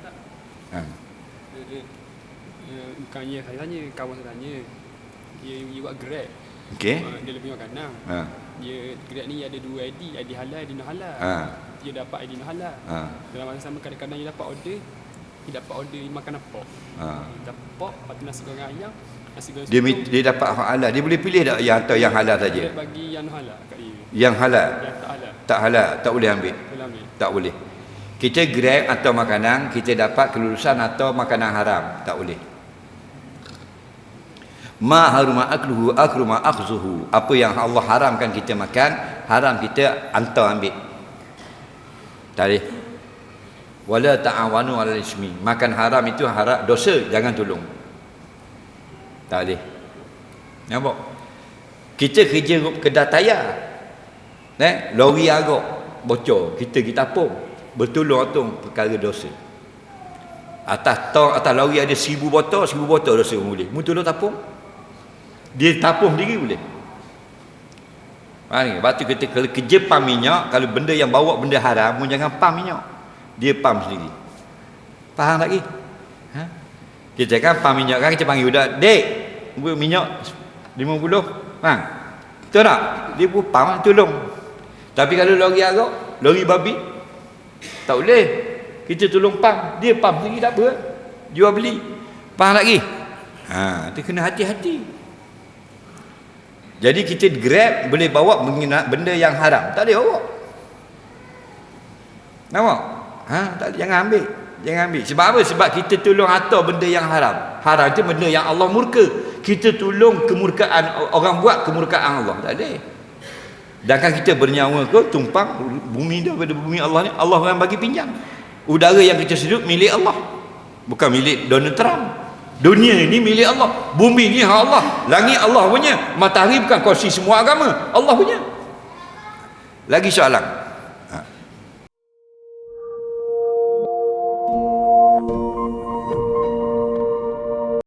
tak? Ha. Dia, dia, dia, bukannya saya tanya, kawan saya tanya. Dia, dia buat grab. Okey. Uh, dia lebih makanan. Ha. Dia grab ni ada dua ID, ID halal, ID non halal. Ha. Dia dapat ID non halal. Ha. Dalam masa sama kadang-kadang dia dapat order, dia dapat order makanan pok. Ha. Dapat pok, lepas tu nasi goreng ayam, nasi goreng Dia sotong. mi- dia dapat halal. Dia boleh pilih tak yang atau yang halal Dia saja. bagi yang halal kat dia. Yang halal Yang tak halal, tak halal tak boleh ambil. boleh ambil. Tak boleh. Kita grab atau makanan kita dapat kelulusan atau makanan haram tak boleh. Ma haruma akluhu akruma akhzuhu. Apa yang Allah haramkan kita makan, haram kita hantar ambil. Tak boleh. Wala ta'awanu 'alal ismi. Makan haram itu haram dosa, jangan tolong. Tak boleh. Nampak? Kita kerja kedai tayar. Eh, lori agak bocor, kita kita tapung. Bertolong atung perkara dosa. Atas tong atas lori ada seribu botol, seribu botol dosa pun boleh. Mu tapung. Dia tapung sendiri boleh. Ha ni, lepas tu kita kalau kerja pam minyak, kalau benda yang bawa benda haram, mu jangan pam minyak. Dia pam sendiri. Faham tak lagi? Ha? Kita kan pam minyak kan kita panggil budak, "Dek, buat minyak 50." Ha. Betul tak? Dia pun pam tolong. Tapi kalau lori agak, lori babi, tak boleh. Kita tolong pam. Dia pam sendiri tak apa. Jual beli. Tak lagi? Ha, tu kena hati-hati. Jadi kita grab boleh bawa benda yang haram. Tak boleh bawa. Nampak? Ha, tak boleh. Jangan ambil. Jangan ambil. Sebab apa? Sebab kita tolong atur benda yang haram. Haram itu benda yang Allah murka. Kita tolong kemurkaan orang buat kemurkaan Allah. Tak boleh. Sedangkan kita bernyawa ke tumpang bumi daripada bumi Allah ni Allah yang bagi pinjam. Udara yang kita sedup milik Allah. Bukan milik Donald Trump. Dunia ini milik Allah. Bumi ni hak Allah. Langit Allah punya. Matahari bukan kongsi semua agama. Allah punya. Lagi soalan.